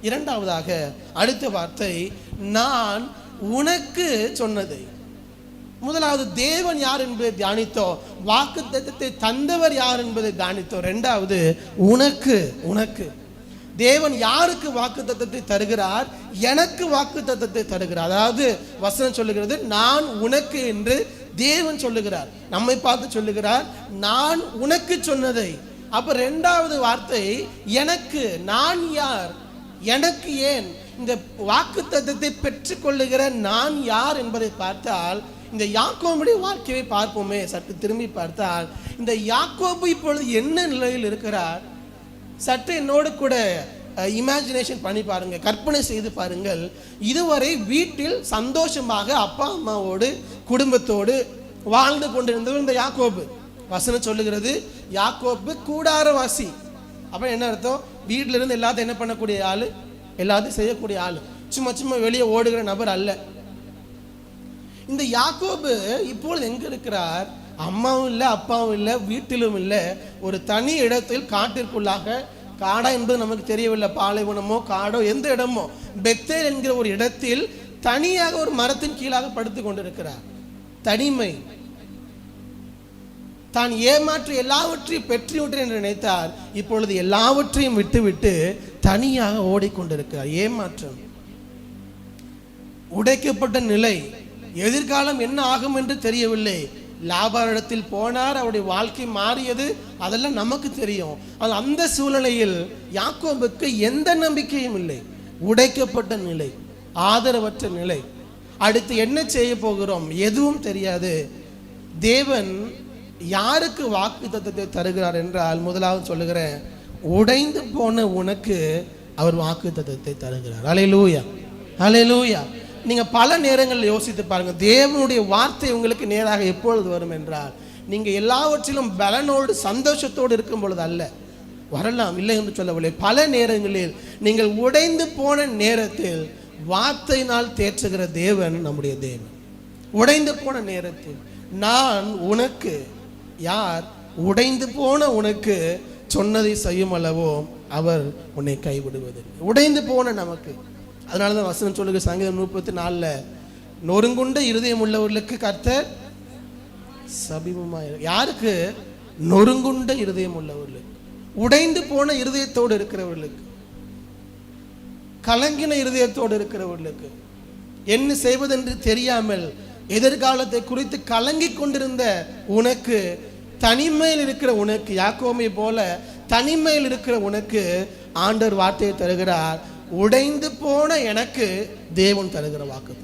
இரண்டாவதாக அடுத்த வார்த்தை நான் உனக்கு சொன்னதை. முதலாவது தேவன் யார் என்பதை தியானித்தோம் வாக்கு தத்தத்தை தந்தவர் யார் என்பதை தியானித்தோம் ரெண்டாவது உனக்கு உனக்கு. தேவன் யாருக்கு வாக்கு தத்தத்தை தருகிறார்? எனக்கு வாக்கு தத்தத்தை தருகிறார். அதாவது வசனம் சொல்லுகிறது நான் உனக்கு என்று தேவன் சொல்லுகிறார். நம்மை பார்த்து சொல்லுகிறார் நான் உனக்கு சொன்னதை. அப்ப ரெண்டாவது வார்த்தை எனக்கு நான் யார்? எனக்கு ஏன்? இந்த வாக்கு தத்தத்தை பெற்றுக்கொள்ளுகிற நான் யார் என்பதை பார்த்தால் இந்த யாக்கோபுடைய வாழ்க்கையை பார்ப்போமே சற்று திரும்பி பார்த்தால் இந்த யாக்கோபு இப்பொழுது என்ன நிலையில் இருக்கிறார்? சற்று என்னோடு கூட இமேஜினேஷன் பண்ணி பாருங்கள் கற்பனை செய்து பாருங்கள். இதுவரை வீட்டில் சந்தோஷமாக அப்பா அம்மாவோடு குடும்பத்தோடு வாழ்ந்து கொண்டிருந்தவர் இந்த யாக்கோபு. வசனம் சொல்லுகிறது யாக்கோபு கூடாரவாசி. அப்போ என்ன அர்த்தம்? வீட்டிலிருந்து எல்லாத்தையும் என்ன பண்ணக்கூடிய ஆள்? எல்லாத்தையும் செய்யக்கூடிய ஆள். சும்மா சும்மா வெளியே ஓடுகிற நபர் அல்ல. இந்த யாக்கோபு இப்பொழுது எங்க இருக்கிறார்? அம்மாவும் இல்லை அப்பாவும் இல்லை வீட்டிலும் இல்லை. ஒரு தனி இடத்தில் காட்டிற்குள்ளாக காடா என்பது நமக்கு தெரியவில்லை. பாலைவனமோ காடோ எந்த இடமோ. பெத்தேல் என்கிற ஒரு இடத்தில் தனியாக ஒரு மரத்தின் கீழாக படுத்து கொண்டிருக்கிறார். தனிமை. தான் ஏமாற்றி எல்லாவற்றையும் பெற்றுவிட்டேன் என்று நினைத்தார். இப்பொழுது எல்லாவற்றையும் விட்டுவிட்டு தனியாக ஓடிக்கொண்டிருக்கிறார். ஏமாற்றம். உடைக்கப்பட்ட நிலை. எதிர்காலம் என்ன ஆகும் என்று தெரியவில்லை. லாபாரிடத்தில் போனார் அவருடைய வாழ்க்கை மாறியது அதெல்லாம் நமக்கு தெரியும். அது அந்த சூழ்நிலையில் யாக்கோபுக்கு எந்த நம்பிக்கையும் இல்லை. உடைக்கப்பட்ட நிலை ஆதரவற்ற நிலை. அடுத்து என்ன செய்ய போகிறோம்? எதுவும் தெரியாது. தேவன் யாருக்கு வாக்கு தத்துவத்தை தருகிறார் என்றால் முதலாவது சொல்லுகிறேன் உடைந்து போன உனக்கு அவர் வாக்கு தத்துவத்தை தருகிறார். அலை லூயா நீங்கள் பல நேரங்களில் யோசித்து பாருங்கள் தேவனுடைய வார்த்தை உங்களுக்கு நேராக எப்பொழுது வரும் என்றால் நீங்கள் எல்லாவற்றிலும் பலனோடு சந்தோஷத்தோடு இருக்கும் பொழுது அல்ல. வரலாம் இல்லை என்று சொல்லவில்லை. பல நேரங்களில் நீங்கள் உடைந்து போன நேரத்தில் வார்த்தையினால் தேற்றுகிற தேவன் நம்முடைய தேவன். உடைந்து போன நேரத்தில் நான் உனக்கு யார் உடைந்து போன உனக்கு சொன்னதை செய்யும் அளவோ அவர் உன்னை கைவிடுவதில்லை. உடைந்து போன நமக்கு. அதனால தான் வசனம் சொல்லுங்க சங்கீதம் முப்பத்தி நாலில் நொறுங்குண்ட இருதயம் உள்ளவர்களுக்கு கர்த்தர் சபிமமாக யாருக்கு? நொறுங்குண்ட இருதயம் உள்ளவர்களுக்கு. உடைந்து போன இருதயத்தோடு இருக்கிறவர்களுக்கு. கலங்கின இருதயத்தோடு இருக்கிறவர்களுக்கு. என்ன செய்வதென்று தெரியாமல் எதிர்காலத்தை குறித்து கலங்கி கொண்டிருந்த உனக்கு தனிமையில் இருக்கிற உனக்கு யாக்கோமை போல தனிமையில் இருக்கிற உனக்கு ஆண்டவர் வார்த்தையை தருகிறார். உடைந்து போன எனக்கு தேவன் தருகிற வாக்கு